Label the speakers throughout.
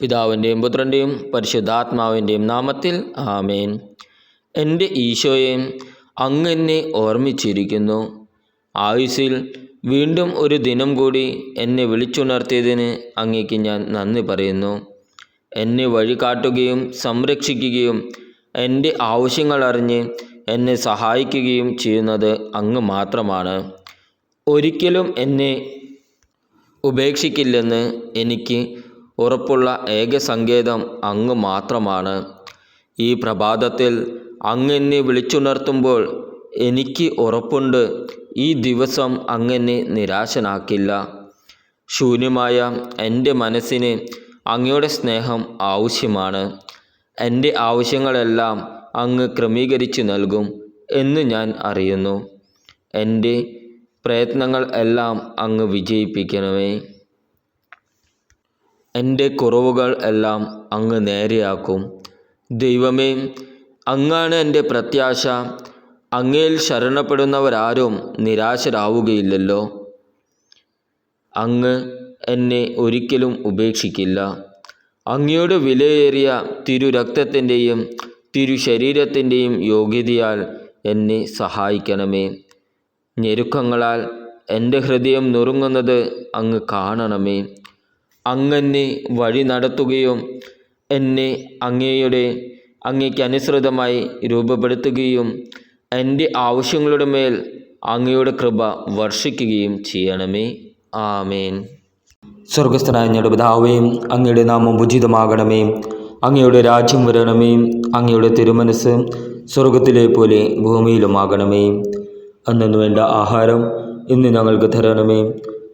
Speaker 1: പിതാവിന്റെയും പുത്രന്റെയും പരിശുദ്ധാത്മാവിന്റെയും നാമത്തിൽ ആമേൻ. എന്റെ ഈശോയെ അങ്ങ് എന്നെ ഓർമ്മിച്ചിരിക്കുന്നു. ആയുസ്സിൽ വീണ്ടും ഒരു ദിനം കൂടി എന്നെ വിളിച്ചുണർത്തിയതിന് അങ്ങേക്ക് ഞാൻ നന്ദി പറയുന്നു. എന്നെ വഴി കാട്ടുകയും സംരക്ഷിക്കുകയും എന്റെ ആവശ്യങ്ങൾ അറിഞ്ഞ് എന്നെ സഹായിക്കുകയും ചെയ്യുന്നത് അങ്ങ് മാത്രമാണ്. ഒരിക്കലും എന്നെ ഉപേക്ഷിക്കില്ലെന്ന് എനിക്ക് ഉറപ്പുള്ള ഏക സങ്കേതം അങ്ങ് മാത്രമാണ്. ഈ പ്രഭാതത്തിൽ അങ്ങെന്നെ വിളിച്ചുണർത്തുമ്പോൾ എനിക്ക് ഉറപ്പുണ്ട്. ഈ ദിവസം അങ്ങെന്നെ നിരാശനാക്കില്ല. ശൂന്യമായ എന്റെ മനസ്സിന് അങ്ങയുടെ സ്നേഹം ആവശ്യമാണ്. എന്റെ ആവശ്യങ്ങളെല്ലാം അങ്ങ് ക്രമീകരിച്ച് നൽകും എന്ന് ഞാൻ അറിയുന്നു. എന്റെ പ്രയത്നങ്ങൾ എല്ലാം അങ്ങ് വിജയിപ്പിക്കണമേ. എന്റെ കുറവുകൾ എല്ലാം അങ്ങ് നേരെയാക്കും. ദൈവമേ അങ്ങാണ് എന്റെ പ്രത്യാശ. അങ്ങയിൽ ശരണപ്പെടുന്നവരാരും നിരാശരാവുകയില്ലല്ലോ. അങ്ങ് എന്നെ ഒരിക്കലും ഉപേക്ഷിക്കില്ല. അങ്ങയുടെ വിലയേറിയ തിരു രക്തത്തിന്റെയും തിരു ശരീരത്തിന്റെയും യോഗ്യതയാൽ എന്നെ സഹായിക്കണമേ. ഞെരുക്കങ്ങളാൽ എന്റെ ഹൃദയം നുറുങ്ങുന്നത് അങ്ങ് കാണണമേ. അങ്ങെന്നെ വഴി നടത്തുകയും എന്നെ അങ്ങയുടെ അങ്ങയ്ക്ക് അനുസൃതമായി രൂപപ്പെടുത്തുകയും എന്റെ ആവശ്യങ്ങളുടെ മേൽ അങ്ങയുടെ കൃപ വർഷിക്കുകയും ചെയ്യണമേ. ആമേൻ. സ്വർഗസ്ഥനായ ഞങ്ങളുടെ പിതാവേയും അങ്ങയുടെ നാമം ഉചിതമാകണമേ. അങ്ങയുടെ രാജ്യം വരണമേ. അങ്ങയുടെ തിരുമനസ് സ്വർഗത്തിലെ പോലെ ഭൂമിയിലുമാകണമേ. അന്നു വേണ്ട ആഹാരം ഇന്ന് ഞങ്ങൾക്ക് തരണമേ.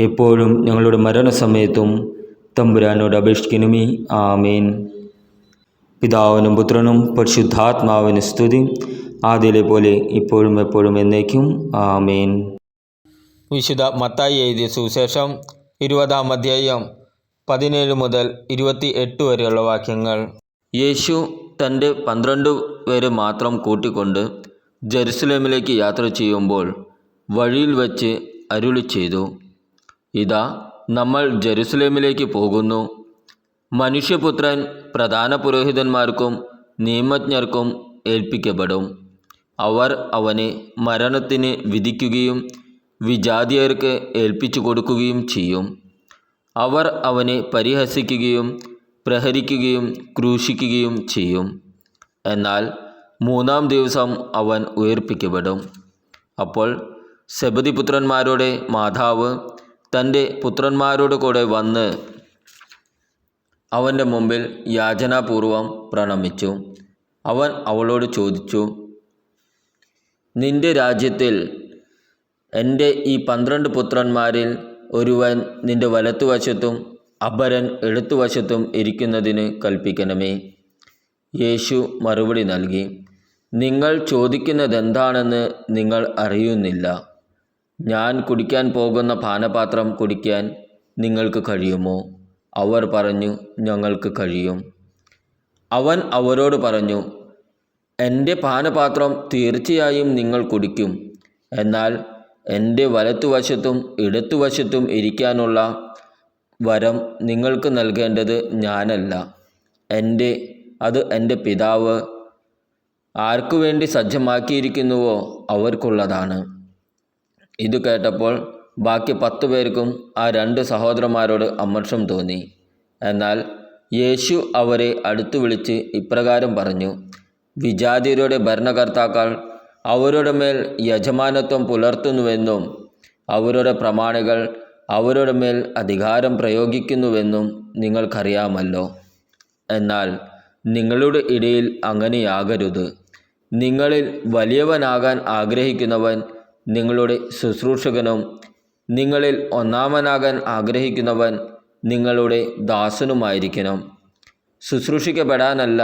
Speaker 1: എപ്പോഴും ഞങ്ങളുടെ മരണസമയത്തും തമ്പുരാനോട് അപേക്ഷിക്കണമേ. ആമേൻ. പിതാവിനും പുത്രനും പരിശുദ്ധാത്മാവിന് സ്തുതി. ആദ്യയിലെ പോലെ ഇപ്പോഴും എപ്പോഴും എന്നേക്കും. ആമേൻ. വിശുദ്ധ മത്തായി എഴുതിയ സുവിശേഷം ഇരുപതാം അധ്യായം പതിനേഴ് മുതൽ ഇരുപത്തി എട്ട് വരെയുള്ള വാക്യങ്ങൾ. യേശു തന്റെ പന്ത്രണ്ട് പേരെ മാത്രം കൂട്ടിക്കൊണ്ട് ജെറുസലേമിലേക്ക് യാത്ര ചെയ്യുമ്പോൾ വഴിയിൽ വച്ച് അരുളി ചെയ്തു ഇതാ നമ്മൾ ജെറുസലേമിലേക്ക് പോകുന്നു. മനുഷ്യപുത്രൻ പ്രധാന പുരോഹിതന്മാർക്കും നിയമജ്ഞർക്കും ഏൽപ്പിക്കപ്പെടും. അവർ അവനെ മരണത്തിന് വിധിക്കുകയും വിജാതിയർക്ക് ഏൽപ്പിച്ചു കൊടുക്കുകയും ചെയ്യും. അവർ അവനെ പരിഹസിക്കുകയും പ്രഹരിക്കുകയും ക്രൂശിക്കുകയും ചെയ്യും. എന്നാൽ മൂന്നാം ദിവസം അവൻ ഉയർപ്പിക്കപ്പെടും. അപ്പോൾ സബദിപുത്രന്മാരുടെ മാതാവ് തന്റെ പുത്രന്മാരോട് കൂടെ വന്ന് അവന്റെ മുമ്പിൽ യാചനാപൂർവം പ്രണമിച്ചു. അവൻ അവളോട് ചോദിച്ചു നിന്റെ രാജ്യത്തിൽ എന്റെ ഈ പന്ത്രണ്ട് പുത്രന്മാരിൽ ഒരുവൻ നിന്റെ വലത്തുവശത്തും അപരൻ എടുത്തുവശത്തും ഇരിക്കുന്നതിന് കൽപ്പിക്കണമേ. യേശു മറുപടി നൽകി നിങ്ങൾ ചോദിക്കുന്നതെന്താണെന്ന് നിങ്ങൾ അറിയുന്നില്ല. ഞാൻ കുടിക്കാൻ പോകുന്ന പാനപാത്രം കുടിക്കാൻ നിങ്ങൾക്ക് കഴിയുമോ? അവർ പറഞ്ഞു ഞങ്ങൾക്ക് കഴിയും. അവൻ അവരോട് പറഞ്ഞു എന്റെ പാനപാത്രം തീർച്ചയായും നിങ്ങൾ കുടിക്കും. എന്നാൽ എന്റെ വലത്തുവശത്തും ഇടത്തുവശത്തും ഇരിക്കാനുള്ള വരം നിങ്ങൾക്ക് നൽകേണ്ടത് ഞാനല്ല. എന്റെ അത് എന്റെ പിതാവ് ആർക്കു വേണ്ടി സജ്ജമാക്കിയിരിക്കുന്നുവോ അവർക്കുള്ളതാണ്. ഇത് കേട്ടപ്പോൾ ബാക്കി പത്തു പേർക്കും ആ രണ്ട് സഹോദരന്മാരോട് അമർഷം തോന്നി. എന്നാൽ യേശു അവരെ അടുത്തു വിളിച്ച് ഇപ്രകാരം പറഞ്ഞു വിജാതിയരുടെ ഭരണകർത്താക്കൾ അവരുടെ മേൽ യജമാനത്വം പുലർത്തുന്നുവെന്നും അവരുടെ പ്രമാണികൾ അവരുടെ മേൽ അധികാരം പ്രയോഗിക്കുന്നുവെന്നും നിങ്ങൾക്കറിയാമല്ലോ. എന്നാൽ നിങ്ങളുടെ ഇടയിൽ അങ്ങനെയാകരുത്. നിങ്ങളിൽ വലിയവനാകാൻ ആഗ്രഹിക്കുന്നവൻ നിങ്ങളുടെ ശുശ്രൂഷകനും നിങ്ങളിൽ ഒന്നാമനാകാൻ ആഗ്രഹിക്കുന്നവൻ നിങ്ങളുടെ ദാസനുമായിരിക്കണം. ശുശ്രൂഷിക്കപ്പെടാനല്ല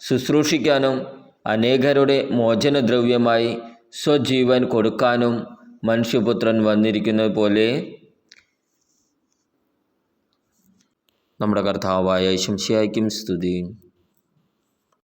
Speaker 1: ശുശ്രൂഷിക്കാനും അനേകരുടെ മോചനദ്രവ്യമായി സ്വജീവൻ കൊടുക്കാനും മനുഷ്യപുത്രൻ വന്നിരിക്കുന്നത് പോലെ നമ്മുടെ കർത്താവായ ശംശയായിരിക്കും സ്തുതി.